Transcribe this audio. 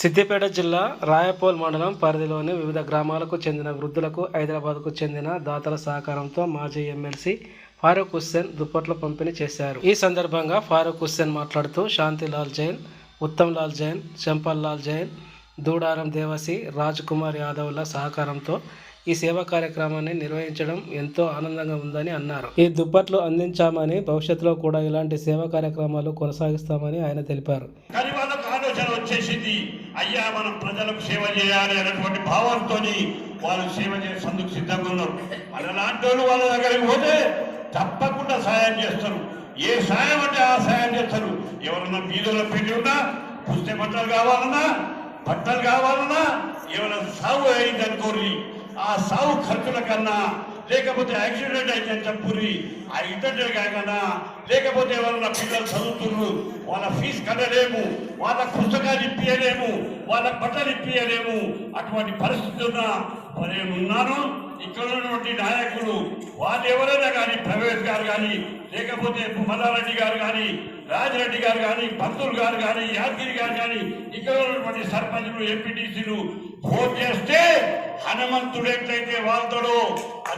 సిద్దిపేట జిల్లా రాయపోల్ మండలం పరిధిలోని వివిధ గ్రామాలకు చెందిన వృద్ధులకు హైదరాబాద్కు చెందిన దాతల సహకారంతో మాజీ ఎమ్మెల్సీ ఫారూక్ హుస్సేన్ దుప్పట్ల పంపిణీ చేశారు. ఈ సందర్భంగా ఫారూక్ హుస్సేన్ మాట్లాడుతూ శాంతిలాల్ జైన్ ఉత్తమ్ లాల్ జైన్ చంపల్ లాల్ జైన్ దూడారం దేవసి రాజ్ కుమార్ యాదవ్ల సహకారంతో ఈ సేవా కార్యక్రమాన్ని నిర్వహించడం ఎంతో ఆనందంగా ఉందని అన్నారు. ఈ దుప్పట్లు అందించామని భవిష్యత్తులో కూడా ఇలాంటి సేవా కార్యక్రమాలు కొనసాగిస్తామని ఆయన తెలిపారు. ఆలోచన వచ్చేసింది. అయ్యా మనం ప్రజలకు సేవ చేయాలి అనేటువంటి భావంతో వాళ్ళు సేవ చేసేందుకు సిద్ధంగా ఉన్నారు. అలాంటి వాళ్ళు వాళ్ళ దగ్గరికి పోతే తప్పకుండా సాయం చేస్తారు. ఏ సాయం అంటే ఆ సాయం చేస్తారు. ఎవరన్నా బీదుల పెళ్ళి ఉన్నా పుస్తే బట్టలు కావాలన్నా బట్టలు కావాలన్నా ఏమైనా సాగు అయిందనుకోరి ఆ సాగు ఖర్చుల కన్నా లేకపోతే యాక్సిడెంట్ అయితే చంపురి ఆ ఇంటర్నెట్ కాకన్నా లేకపోతే ఎవరన్నా పిల్లలు చదువుతున్నారు వాళ్ళ ఫీజు కట్టలేము వాళ్ళ పుస్తకాలు ఇప్పియలేము వాళ్ళ బట్టలు ఇప్పియలేము. అటువంటి పరిస్థితి ఉన్నా ఉన్నాను ఇక్కడ ఉన్నటువంటి నాయకులు వాళ్ళు ఎవరైనా కానీ ప్రవేశ్ గారు కానీ లేకపోతే మల్లారెడ్డి గారు కానీ రాజిరెడ్డి గారు కానీ పంతులు గారు కానీ యాదగిరి గారు కానీ ఇక్కడ ఉన్నటువంటి సర్పంచులు ఎంపీటీసీలు ఫోన్ చేస్తే హనుమంతుడు ఎట్లయితే వాళ్తాడో అది